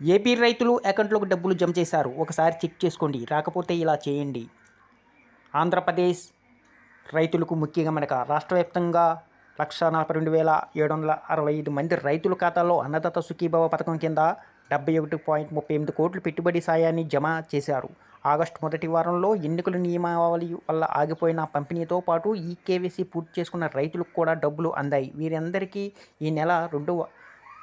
AP రైతులు అకౌంట్లోకి డబ్బులు జమ చేశారు. ఒకసారి చెక్ చేసుకోండి. రాకపోతే ఇలా చేయండి. ఆంధ్రప్రదేశ్ రైతులకు ముఖ్యంగా గమనిక రాష్ట్ర వ్యాప్తంగా లక్ష నలభై రెండు వేల ఏడు వందల అరవై ఐదు మంది రైతుల ఖాతాల్లో అన్నదాత సుఖీభవ పథకం కింద డెబ్బై ఒకటి పాయింట్ ముప్పై ఎనిమిది కోట్లు పెట్టుబడి సాయాన్ని జమ చేశారు. ఆగస్టు మొదటి వారంలో ఎన్నికల నియమావళి వల్ల ఆగిపోయిన పంపిణీతో పాటు ఈ కేవీసీ పూర్తి చేసుకున్న రైతులకు కూడా డబ్బులు అందాయి. వీరందరికీ ఈ నెల రెండవ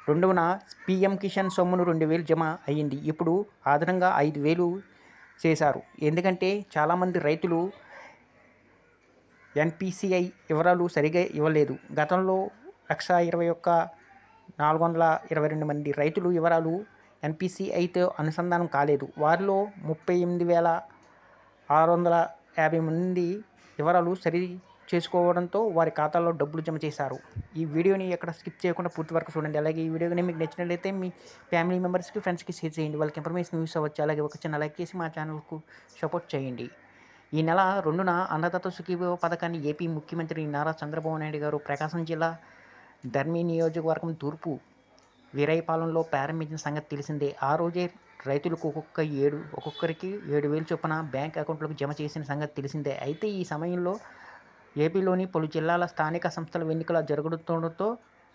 రెండవన పీఎం కిషన్ సొమ్మును రెండు వేలు జమ అయ్యింది. ఇప్పుడు అదనంగా ఐదు వేలు చేశారు. ఎందుకంటే చాలామంది రైతులు ఎన్పిసిఐ వివరాలు సరిగా ఇవ్వలేదు. గతంలో లక్ష ఇరవై ఒక్క నాలుగు వందల ఇరవై రెండు మంది రైతులు వివరాలు ఎన్పిసిఐతో అనుసంధానం కాలేదు. వారిలో ముప్పై ఎనిమిది వేల ఆరు వందల యాభై మంది వివరాలు సరి చేసుకోవడంతో వారి ఖాతాలో డబ్బులు జమ చేశారు. ఈ వీడియోని ఎక్కడ స్కిప్ చేయకుండా పూర్తి వరకు చూడండి. అలాగే ఈ వీడియో మీకు నచ్చినట్లయితే మీ ఫ్యామిలీ మెంబర్స్కి ఫ్రెండ్స్కి షేర్ చేయండి. వాళ్ళకి ఇన్ఫర్మేషన్ యూస్ అవ్వచ్చు. అలాగే ఒక చిన్న లైక్ చేసి మా ఛానల్కు సపోర్ట్ చేయండి. ఈ నెల రెండున అన్నదాత సుఖీభవ పథకాన్ని ఏపీ ముఖ్యమంత్రి నారా చంద్రబాబు నాయుడు గారు ప్రకాశం జిల్లా ధర్మీ నియోజకవర్గం తూర్పు వీరైపాలెంలో ప్రారంభించిన సంగతి తెలిసిందే. ఆ రోజే రైతులకు ఒక్కొక్క ఏడు ఒక్కొక్కరికి ఏడు వేలు చొప్పున బ్యాంక్ అకౌంట్లకు జమ చేసిన సంగతి తెలిసిందే. అయితే ఈ సమయంలో ఏపీలోని పలు జిల్లాల స్థానిక సంస్థల ఎన్నికల జరుగుతుండటంతో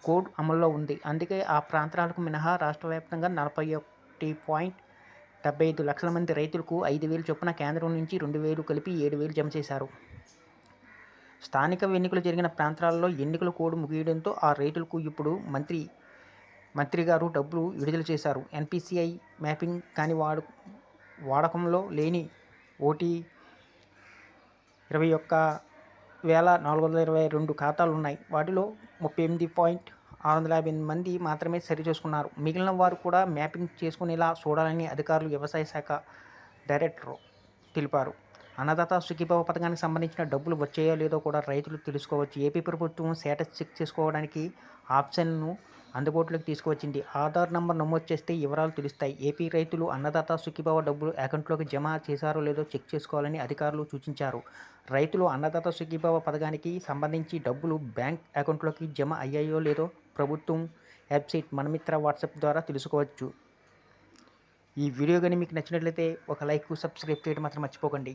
కోడ్ అమల్లో ఉంది. అందుకే ఆ ప్రాంతాలకు మినహా రాష్ట్ర వ్యాప్తంగా నలభై ఒకటి పాయింట్ డెబ్బై ఐదు లక్షల మంది రైతులకు ఐదు వేలు చొప్పున కేంద్రం నుంచి రెండు వేలు కలిపి ఏడు వేలు జమ చేశారు. స్థానిక ఎన్నికలు జరిగిన ప్రాంతాల్లో ఎన్నికల కోడ్ ముగియడంతో ఆ రైతులకు ఇప్పుడు మంత్రి మంత్రి గారు డబ్బులు విడుదల చేశారు. ఎన్పిసిఐ మ్యాపింగ్ కాని వాడు వాడకంలో లేని ఓటీ ఇరవై ఒక్క వేల నాలుగు వందల ఇరవై రెండు ఖాతాలు ఉన్నాయి వాటిలో ముప్పై ఎనిమిది పాయింట్ ఆరు వందల యాభై ఎనిమిది మంది మాత్రమే సరి చేసుకున్నారు మిగిలిన వారు కూడా మ్యాపింగ్ చేసుకునేలా చూడాలని అధికారులు వ్యవసాయ శాఖ డైరెక్టర్ తెలిపారు. అన్నదాత సుఖీభావ పథకానికి సంబంధించిన డబ్బులు వచ్చాయో లేదో కూడా రైతులు తెలుసుకోవచ్చు. ఏపీ ప్రభుత్వం స్టేటస్ చెక్ చేసుకోవడానికి ఆప్షన్ను అందుబాటులోకి తీసుకువచ్చింది. ఆధార్ నంబర్ నమోదు చేస్తే వివరాలు తెలుస్తాయి. ఏపీ రైతులు అన్నదాత సుఖీభావ డబ్బులు అకౌంట్లోకి జమ చేశారో లేదో చెక్ చేసుకోవాలని అధికారులు సూచించారు. రైతులు అన్నదాత సుఖీభావ పథకానికి సంబంధించి డబ్బులు బ్యాంక్ అకౌంట్లోకి జమ అయ్యాయో లేదో ప్రభుత్వం వెబ్సైట్ మనమిత్ర వాట్సాప్ ద్వారా తెలుసుకోవచ్చు. ఈ వీడియో కానీ మీకు నచ్చినట్లయితే ఒక లైక్ సబ్స్క్రైబ్ చేయడం మాత్రం మర్చిపోకండి.